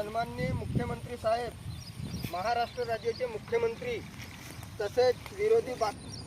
सन्माननीय मुख्यमंत्री साहेब महाराष्ट्र राज्याचे मुख्यमंत्री तसेच विरोधी बात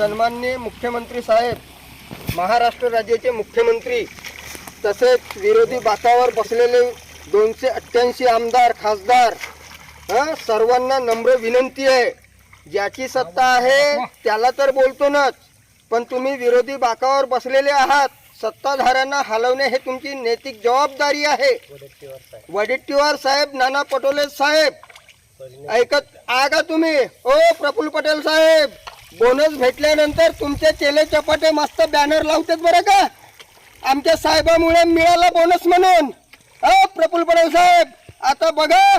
सन्माननीय मुख्यमंत्री साहेब महाराष्ट्र राज्याचे मुख्यमंत्री तसेच विरोधी बाकावर बसलेले दोनशे अठ्ठ्याऐंशी आमदार खासदार हां सर्वांना नम्र विनंती आहे. ज्याची सत्ता आहे त्याला तर बोलतोनच. पण तुम्ही विरोधी बाकावर बसलेले आहात सत्ताधाऱ्यांना हलवणे हे तुमची नैतिक जबाबदारी आहे. वडेट्टीवार साहेब नाना पटोले साहेब ऐकत आगा तुम्ही? ओ प्रफुल्ल पटेल साहेब! बोनस भेटल्यानंतर तुमचे चेले चपाटे मस्त बॅनर लावतात बरं का? आमच्या साहेबामुळे मिळाला बोनस म्हणून. अ प्रफुल्ल पटेल साहेब आता बघा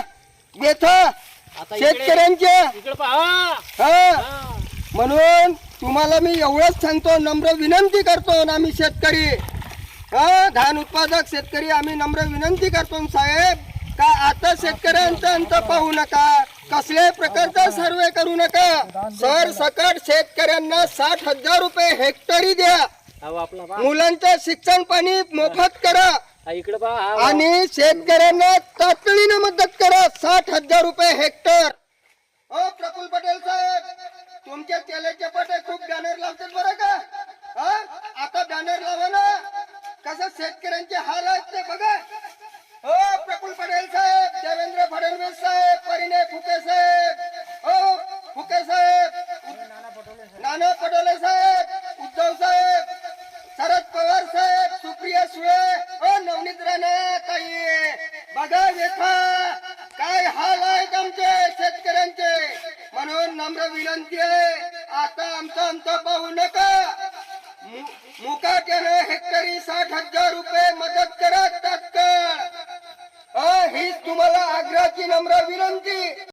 व्यथा शेतकऱ्यांच्या. हा. म्हणून तुम्हाला मी एवढंच सांगतो नम्र विनंती करतो ना आम्ही शेतकरी. हा धान उत्पादक शेतकरी आम्ही नम्र विनंती करतो साहेब. का आता शेतकऱ्यांचा अंत पाहू नका. कसल्याही प्रकारचा सर्वे करू नका. सर सकट शेतकऱ्यांना साठ हजार रुपये हेक्टरी द्या. मुलांचं शिक्षण पाणी मोफत करा. आणि शेतकऱ्यांना तातडीने मदत करा. साठ हजार रुपये हेक्टर. हो प्रफुल्ल पटेल साहेब तुमच्या तेलाच्या पटे खूप बॅनर लावतात बरं का? हा? आता बॅनर लावा ना. कसं शेतकऱ्यांचे हाल आहेत ते बघा. हो प्रकुल पटेल साहेब देवेंद्र फडणवीस साहेब परिणय फुके साहेब हो फुके साहेब नाना पटोले साहेब उद्धव साहेब शरद पवार साहेब सुप्रिया सुळे ओ नवनीत राणा ताई बघा व्यथा काय हाल आहेत आमचे शेतकऱ्यांचे. म्हणून नम्र विनंती आहे आता आमचा आमचा पाहू नका. मु- मुकाट्याने हेक्टरी साठ हजार रुपये मदत करा तात्काळ